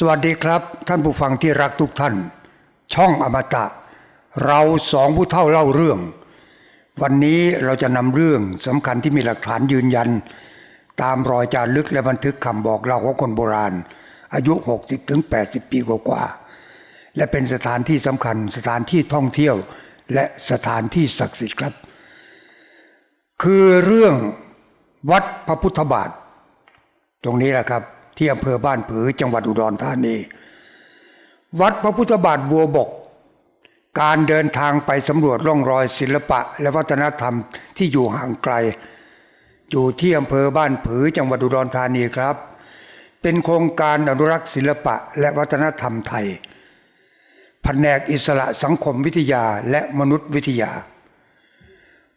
สวัสดีครับ ท่านผู้ฟังที่รักทุกท่าน ช่องอมตะ เราสองผู้เท่าเล่าเรื่อง วันนี้เราจะนำเรื่องสำคัญที่มีหลักฐานยืนยัน ตามรอยจารึกและบันทึกคำบอกเล่าของคนโบราณ อายุ 60ถึง80 ปีกว่าๆและเป็นสถานที่สำคัญสถานที่ท่องเที่ยว และสถานที่ศักดิ์สิทธิ์ครับ คือเรื่องวัดพระพุทธบาท ตรงนี้แหละครับ ที่อำเภอบ้านผือจังหวัดอุดรธานี วัดพระพุทธบาทบัวบก การเดินทางไปสำรวจร่องรอยศิลปะ และวัฒนธรรมที่อยู่ห่างไกล อยู่ที่อำเภอบ้านผือจังหวัดอุดรธานีครับ เป็นโครงการอนุรักษ์ศิลปะและวัฒนธรรมไทยแผนกอิสระสังคมวิทยาและมนุษยวิทยา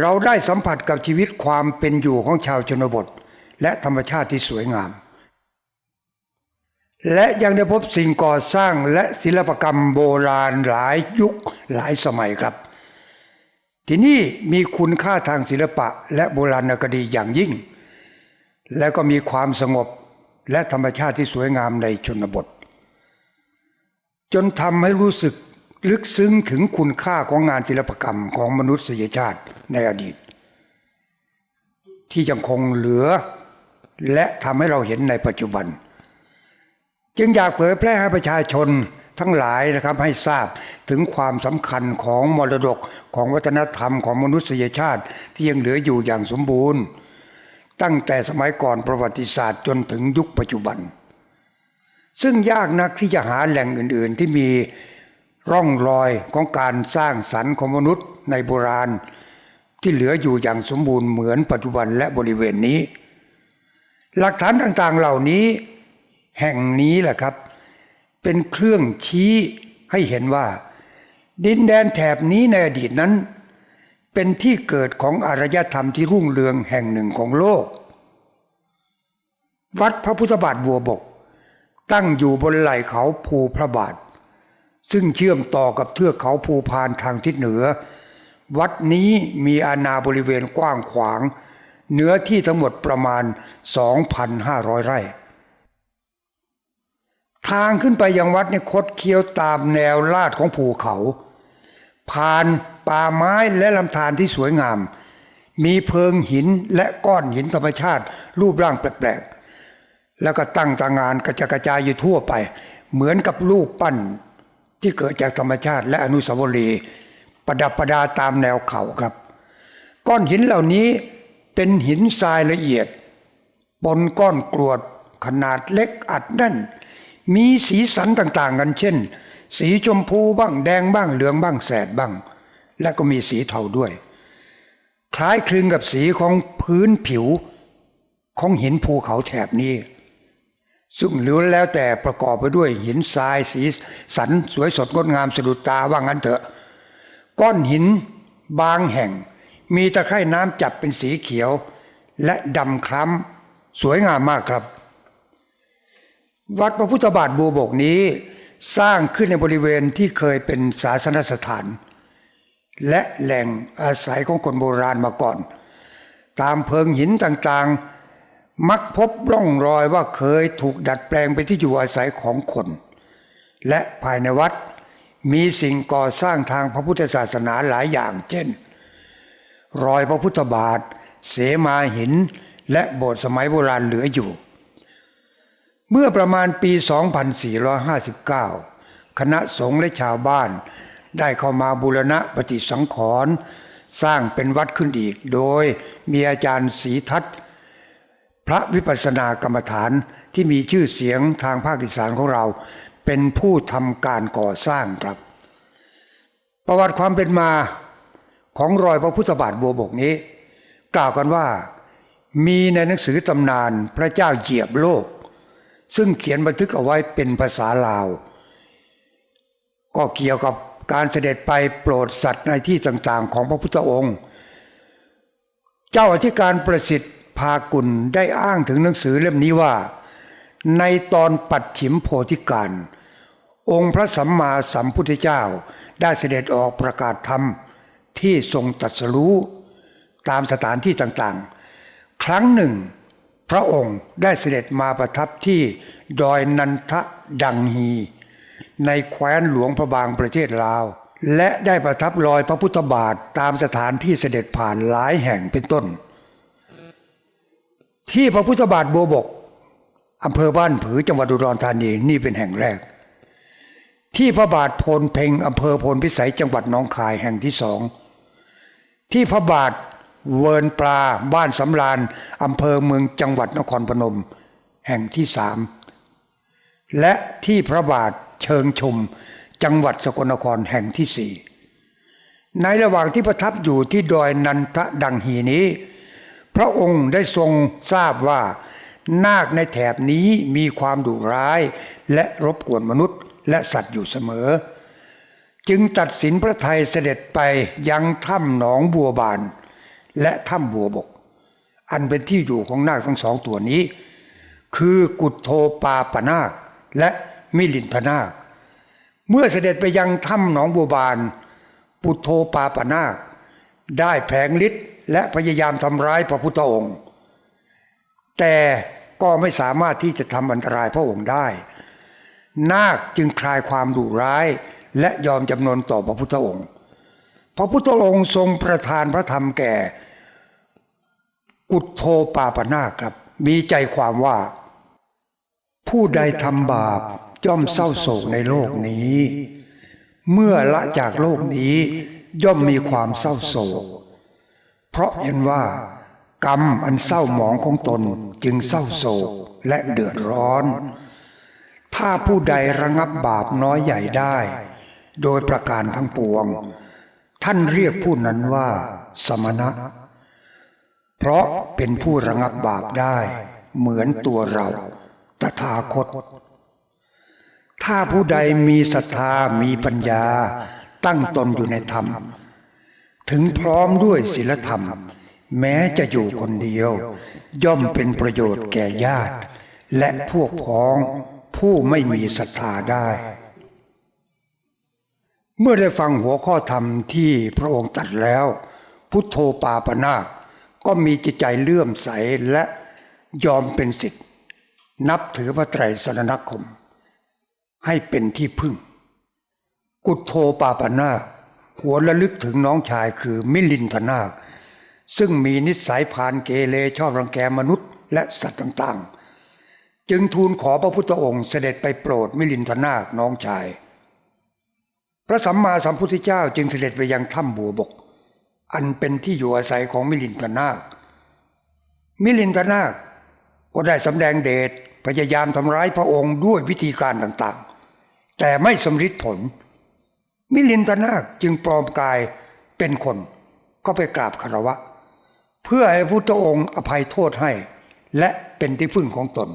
เราได้สัมผัสกับชีวิตความเป็นอยู่ของชาวชนบท และธรรมชาติที่สวยงาม และยังได้พบสิ่งก่อสร้างและศิลปกรรมโบราณหลายยุคหลายสมัยครับ ที่นี่มีคุณค่าทางศิลปะและโบราณคดีอย่างยิ่ง และก็มีความสงบและธรรมชาติที่สวยงามในชนบท จนทำให้รู้สึกลึกซึ้งถึงคุณค่าของงานศิลปกรรมของมนุษยชาติในอดีต ที่ยังคงเหลือ และทำให้เราเห็นในปัจจุบัน จึงอยากเผยแพร่ให้ประชาชนทั้งหลายนะครับให้ทราบถึงความสำคัญของมรดกของวัฒนธรรมของมนุษยชาติ ที่ยังเหลืออยู่อย่างสมบูรณ์ ตั้งแต่สมัยก่อนประวัติศาสตร์จนถึงยุคปัจจุบัน ซึ่งยากนักที่จะหาแหล่งอื่น ๆ ที่มีร่องรอยของการสร้างสรรค์ของมนุษย์ในโบราณ ที่เหลืออยู่อย่างสมบูรณ์เหมือนปัจจุบันและบริเวณนี้ หลักฐานต่างๆเหล่านี้ แห่งนี้แหละครับ เป็นเครื่องชี้ให้เห็นว่า ดินแดนแถบนี้ในอดีตนั้น เป็นที่เกิดของอารยธรรมที่รุ่งเรืองแห่งหนึ่งของโลก วัดพระพุทธบาทบัวบก ตั้งอยู่บนไหล่เขาภูพระบาท ซึ่งเชื่อมต่อกับเทือกเขาภูพานทางทิศเหนือ วัดนี้มีอาณาบริเวณกว้างขวาง เนื้อที่ทั้งหมดประมาณ 2,500 ไร่ ทางขึ้นไปยังวัดเนี่ยคดเคี้ยวตามแนวลาดของภูเขา ผ่านป่าไม้และลำธารที่สวยงาม มีเพิงหินและก้อนหินธรรมชาติ รูปร่างแปลกๆ แล้วก็ตั้งตางานกระจายกระจายอยู่ทั่วไป เหมือนกับรูปปั้นที่เกิดจากธรรมชาติและอนุสาวรีย์ประดับประดาตามแนวเขาครับ ก้อนหินเหล่านี้เป็นหินทรายละเอียด บนก้อนกรวดขนาดเล็กอัดแน่น มีสีสันต่างๆกันเช่น สีชมพูบ้างแดงบ้างเหลืองบ้างแสดบ้าง และก็มีสีเทาด้วย คล้ายคลึงกับสีของพื้นผิว ของหินภูเขาแถบนี้ ซึ่งล้วนแล้วแต่ประกอบไปด้วยหินทรายสีสันสวยสดงดงามสะดุดตาว่างั้นเถอะ ก้อนหินบางแห่ง มีตะไคร่น้ำจับเป็นสีเขียว และดำคล้ำสวยงามมากครับ วัดพระพุทธบาทบัวบกนี้ สร้างขึ้นในบริเวณที่เคยเป็นศาสนสถาน และแหล่งอาศัยของคนโบราณมาก่อน ตามเพิงหินต่างๆ มักพบร่องรอยว่าเคยถูกดัดแปลงเป็นที่อยู่อาศัยของคน และภายในวัดมีสิ่งก่อสร้างทางพระพุทธศาสนาหลายอย่างเช่น รอยพระพุทธบาท เสมาหิน และโบสถ์สมัยโบราณเหลืออยู่ เมื่อประมาณปี 2459 คณะสงฆ์และชาวบ้าน ได้เข้ามาบูรณะปฏิสังขรณ์สร้างเป็นวัดขึ้นอีก โดยมีอาจารย์ศรีทัตพระวิปัสสนากรรมฐานที่มีชื่อเสียงทางภาคอีสานของเรา เป็นผู้ทำการก่อสร้างครับ ประวัติความเป็นมาของรอยพระพุทธบาทบัวบกนี้ กล่าวกันว่า มีในหนังสือตำนานพระเจ้าเหยียบโลก ซึ่งเขียนบันทึกเอาไว้เป็นภาษาลาว ก็เกี่ยวกับการเสด็จไปโปรดสัตว์ในที่ต่างๆ ของพระพุทธองค์ เจ้าอธิการประสิทธิ์พากุลได้อ้างถึงหนังสือเล่มนี้ว่า ในตอนปัดฉิมโพธิการ องค์พระสัมมาสัมพุทธเจ้าได้เสด็จออกประกาศธรรมที่ทรงตรัสรู้ตามสถานที่ต่างๆ ครั้งหนึ่ง พระองค์ได้เสด็จมาประทับที่ดอยนันทดังฮี ในแคว้นหลวงพระบางประเทศลาว และได้ประทับรอยพระพุทธบาทตามสถานที่เสด็จผ่านหลายแห่งเป็นต้น ที่พระพุทธบาทบัวบกอำเภอบ้านผือจังหวัดอุดรธานีนี่เป็นแห่งแรก ที่พระบาทโพนเพ็งอำเภอโพนพิสัยจังหวัดหนองคายแห่งที่สองที่พระบาท เวิร์นปลาบ้านสำราญอำเภอเมืองจังหวัดนครพนม แห่งที่สามและที่พระบาทเชิงชม จังหวัดสกลนครแห่งที่สี่ในระหว่างที่ประทับอยู่ที่ดอยนันทดังหีนี้ พระองค์ได้ทรงทราบว่านาคในแถบนี้มีความดุร้าย และรบกวนมนุษย์และสัตว์อยู่เสมอ จึงตัดสินพระไทยเสด็จไปยังถ้ำหนองบัวบาน และถ้ำบัวบก อันเป็นที่อยู่ของนาคทั้งสองตัวนี้ คือกุดโทปาปนาคและมิลินทนาค เมื่อเสด็จไปยังถ้ำหนองบัวบาน ปุตโทปาปนาค ได้แผงฤทธิ์และพยายามทำร้ายพระพุทธองค์ แต่ก็ไม่สามารถที่จะทำอันตรายพระองค์ได้ นาคจึงคลายความดุร้ายและยอมจำนนต่อพระพุทธองค์ พระพุทธองค์ทรงประทานพระธรรมแก่ กุดโทปาปนาครับ มีใจความว่า ผู้ใดทำบาปย่อมเศร้าโศกในโลกนี้ เมื่อละจากโลกนี้ย่อมมีความเศร้าโศก เพราะเห็นว่า กรรมอันเศร้าหมองของตนจึงเศร้าโศกและเดือดร้อน ถ้าผู้ใดระงับบาปน้อยใหญ่ได้ โดยประการทั้งปวง ท่านเรียกผู้นั้นว่า สมณะ เพราะเป็นผู้ระงับบาปได้ เหมือนตัวเราตถาคต ถ้าผู้ใดมีศรัทธามีปัญญา ตั้งตนอยู่ในธรรม ถึงพร้อมด้วยศีลธรรม แม้จะอยู่คนเดียว ย่อมเป็นประโยชน์แก่ญาติ และพวกพ้องผู้ไม่มีศรัทธาได้ เมื่อได้ฟังหัวข้อธรรมที่พระองค์ตรัดแล้ว พุทโธปาปนาคก็มีจิตใจเลื่อมใสและยอมเป็นสิทธิ์นับถือพระไตรสรณคม ให้เป็นที่พึ่ง กุโทปาปนาคหัวระลึกถึงน้องชายคือมิลินทนาค ซึ่งมีนิสัยพานเกเรชอบรังแกมนุษย์และสัตว์ต่างๆ จึงทูลขอพระพุทธองค์เสด็จไปโปรดมิลินทนาคน้องชาย พระสัมมาสัมพุทธเจ้าจึงเสด็จไปยังถ้ำบัวบก อันเป็นที่อยู่อาศัยของมิลินทนาค มิลินทนาคก็ได้สำแดงเดชพยายามทำร้ายพระองค์ด้วยวิธีการต่างๆ แต่ไม่สำฤทธิ์ผล มิลินทนาคจึงปลอมกายเป็นคนก็ไปกราบคารวะ เพื่อให้พระพุทธองค์อภัยโทษให้ และเป็นที่พึ่งของตน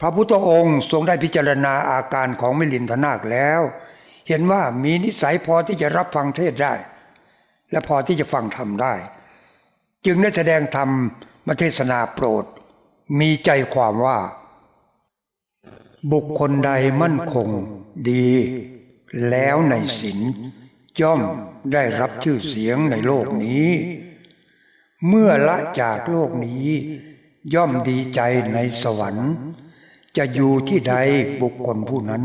พระพุทธองค์ทรงได้พิจารณาอาการของมิลินทนาคแล้ว เห็นว่ามีนิสัยพอที่จะรับฟังเทศได้ และพอที่จะฟังธรรมได้ จึงได้แสดงธรรมมาเทศนาโปรด มีใจความว่า บุคคลใดมั่นคงดี แล้วในศีลย่อมได้รับชื่อเสียงในโลกนี้ เมื่อละจากโลกนี้ ย่อมดีใจในสวรรค์ จะอยู่ที่ใดบุคคลผู้นั้น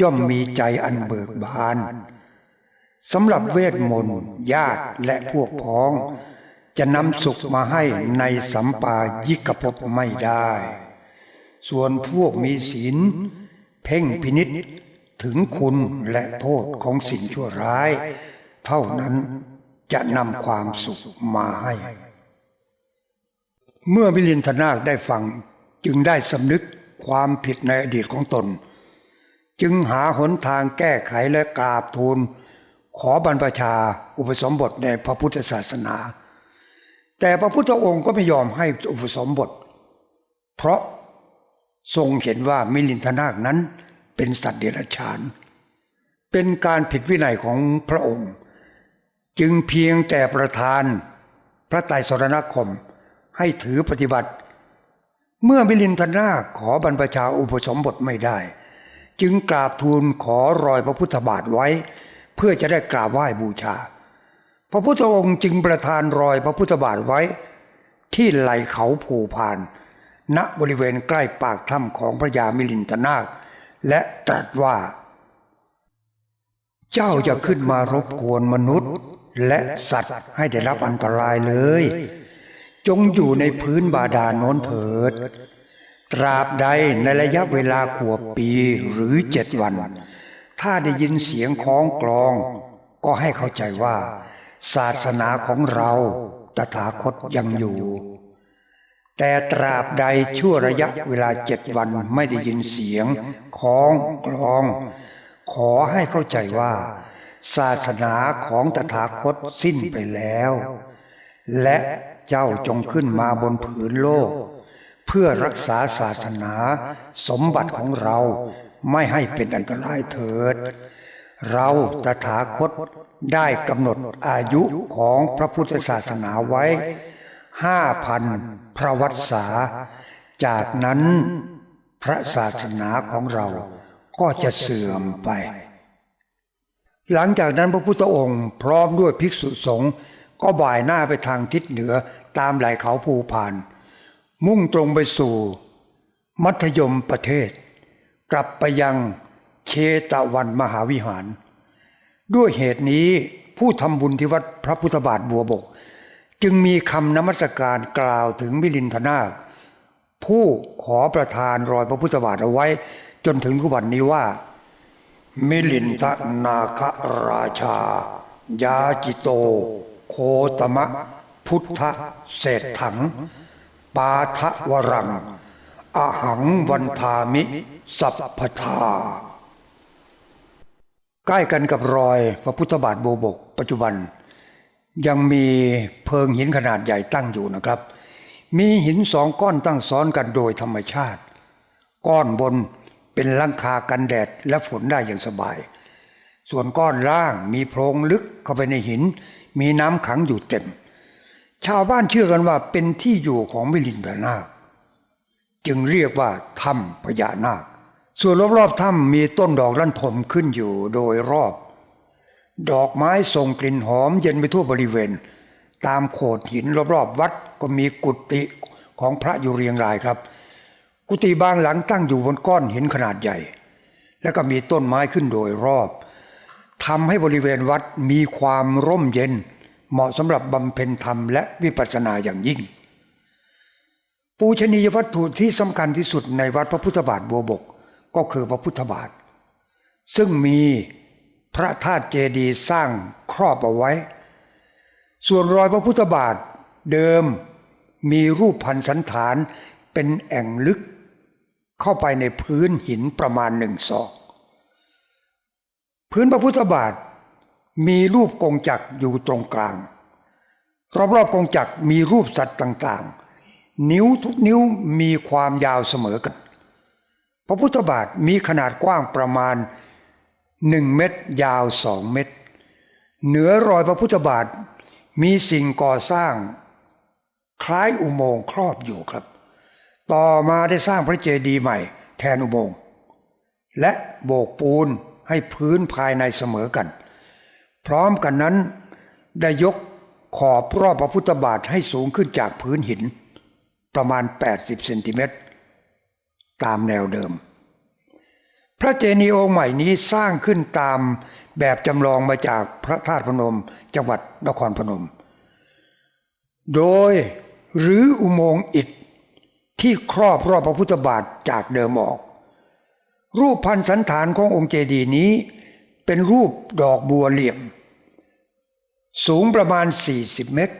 ย่อมมีใจอันเบิกบานสำหรับเวทมนต์ญาติและพวกพ้อง จะนำสุขมาให้ในสัมปายิกภพไม่ได้ ส่วนพวกมีศีล เพ่งพินิษถึงคุณและโทษของสิ่งชั่วร้าย เท่านั้นจะนำความสุขมาให้ เมื่อมิลินทนาคได้ฟังจึงได้สำนึกความผิดในอดีตของตน จึงหาหนทางแก้ไขและกราบทูล ขอบรรพชาอุปสมบทในพระพุทธศาสนา แต่พระพุทธองค์ก็ไม่ยอมให้อุปสมบท เพราะทรงเห็นว่ามิลินทนาคนั้นเป็นสัตว์เดรัจฉาน เป็นการผิดวินัยของพระองค์ จึงเพียงแต่ประทานพระไตรสรณคมให้ถือปฏิบัติ เมื่อมิลินทนาคขอบรรพชาอุปสมบทไม่ได้ จึงกราบทูลขอรอยพระพุทธบาทไว้ เพื่อจะได้กราบไหว้บูชา พระพุทธองค์จึงประทานรอยพระพุทธบาทไว้ ที่ไหลเขาภูพาน ณบริเวณใกล้ปากถ้ำของพระยามิลินทนาค และตรัสว่า เจ้าจะขึ้นมารบกวนมนุษย์ และสัตว์ให้ได้รับอันตรายเลย จงอยู่ในพื้นบาดาลโน้นเถิด ตราบใดในระยะเวลาขวบปีหรือเจ็ดวัน ถ้าได้ยินเสียงของกลอง ก็ให้เข้าใจว่า ศาสนาของเราตถาคตยังอยู่ แต่ตราบใดชั่วระยะเวลาเจ็ดวันไม่ได้ยินเสียงของกลอง ขอให้เข้าใจว่า ศาสนาของตถาคตสิ้นไปแล้ว และเจ้าจงขึ้นมาบนผืนโลก เพื่อรักษาศาสนา สมบัติของเราไม่ให้เป็นอันตรายเถิด เราตถาคตได้กำหนดอายุของพระพุทธศาสนาไว้ห้าพันพระวัตษา จากนั้นพระศาสนาของเราก็จะเสื่อมไป หลังจากนั้นพระพุทธองค์พร้อมด้วยภิกษุสงฆ์ก็บ่ายหน้าไปทางทิศเหนือตามไหล่เขาภูพาน มุ่งตรงไปสู่ มัธยมประเทศ กลับไปยังเชตวันมหาวิหาร ด้วยเหตุนี้ผู้ทำบุญที่วัดพระพุทธบาทบัวบก จึงมีคำนมัสการกล่าวถึงมิลินทนาค ผู้ขอประทานรอยพระพุทธบาทเอาไว้ จนถึงทุกวันนี้ว่า มิลินทนาคราชายาจิโต โคตมะ พุทธเศรษถัง ปาทะวรัง อหังวันทามิ สัพพทา ใกล้กันกับรอยพระพุทธบาทโบบก ปัจจุบัน ยังมีเพิงหินขนาดใหญ่ตั้งอยู่นะครับ มีหินสองก้อนตั้งซ้อนกันโดยธรรมชาติ ก้อนบนเป็นลังคากันแดดและฝนได้อย่างสบาย ส่วนก้อนล่างมีโพรงลึกเข้าไปในหิน มีน้ำขังอยู่เต็ม ชาวบ้านเชื่อกันว่าเป็นที่อยู่ของมิลินทนาคจึงเรียกว่าถ้ำพญานาค ส่วนรอบๆถ้ำมีต้นดอกลั่นทมขึ้นอยู่โดยรอบ ดอกไม้ส่งกลิ่นหอมเย็นไปทั่วบริเวณ ตามโขดหินรอบๆวัดก็มีกุฏิของพระอยู่เรียงรายครับ กุฏิบางหลังตั้งอยู่บนก้อนหินขนาดใหญ่ แล้วก็มีต้นไม้ขึ้นโดยรอบทำให้บริเวณวัดมีความร่มเย็น เหมาะสำหรับบำเพ็ญธรรมและวิปัสสนาอย่างยิ่ง ปูชนียวัตถุที่สำคัญที่สุดในวัดพระพุทธบาทบัวบกก็คือพระพุทธบาท ซึ่งมีพระธาตุเจดีย์สร้างครอบเอาไว้ ส่วนรอยพระพุทธบาทเดิมมีรูปพันสันฐานเป็นแอ่งลึก เข้าไปในพื้นหินประมาณหนึ่งศอก พื้นพระพุทธบาท มีรูปกงจักรอยู่ตรงกลาง รอบๆกงจักรมีรูปสัตว์ต่างๆ นิ้วทุกนิ้วมีความยาวเสมอกัน พระพุทธบาทมีขนาดกว้างประมาณหนึ่งเมตรยาวสองเมตร เหนือรอยพระพุทธบาทมีสิ่งก่อสร้าง คล้ายอุโมงค์ครอบอยู่ครับ ต่อมาได้สร้างพระเจดีย์ใหม่ แทนอุโมงค์และโบกปูนให้พื้นภายในเสมอกัน พร้อมกันนั้น ได้ยกขอบรอบพระพุทธบาทให้สูงขึ้นจากพื้นหิน ประมาณ 80เซนติเมตรตามแนวเดิม พระเจดีย์องค์ใหม่นี้สร้างขึ้นตามแบบจำลองมาจากพระธาตุพนม จังหวัดนครพนม โดยหรืออุโมงค์อิฐที่ครอบรอบพระพุทธบาทจากเดิมออก รูปพันธสันฐานขององค์เจดีย์นี้ เป็นรูปดอกบัวเหลี่ยม สูงประมาณ 40 เมตร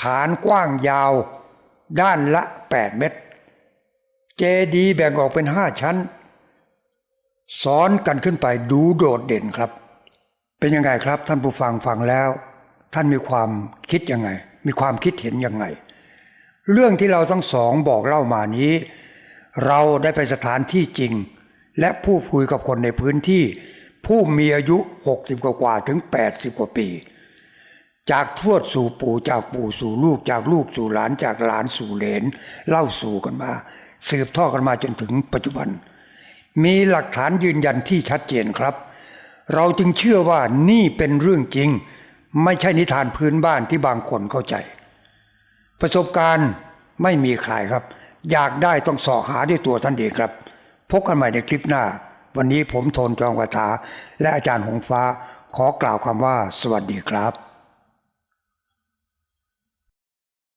ฐานกว้างยาว ด้านละ 8 เมตร เจดีแบ่งออกเป็นห้าชั้น ซ้อนกันขึ้นไปดูโดดเด่นครับ เป็นยังไงครับ ท่านผู้ฟังฟังแล้ว ท่านมีความคิดยังไง มีความคิดเห็นยังไง เรื่องที่เราทั้งสองบอกเล่ามานี้ เราได้ไปสถานที่จริง และผู้คุยกับคนในพื้นที่ ผู้มีอายุ 60 กว่ากว่าถึง 80 กว่าปี จากทวดสู่ปู่จากปู่สู่ลูกจากลูกสู่หลานจากหลานสู่เหลนเล่าสู่กันมา สืบทอดกันมาจนถึงปัจจุบัน มีหลักฐานยืนยันที่ชัดเจนครับ เราจึงเชื่อว่านี่เป็นเรื่องจริง ไม่ใช่นิทานพื้นบ้านที่บางคนเข้าใจ ประสบการณ์ไม่มีใครครับ อยากได้ต้องสอหาด้วยตัวท่านเองครับ พบกันใหม่ในคลิปหน้า วันนี้ผมโทนจองกระถา และอาจารย์หงฟ้า ขอกล่าวคำว่าสวัสดีครับ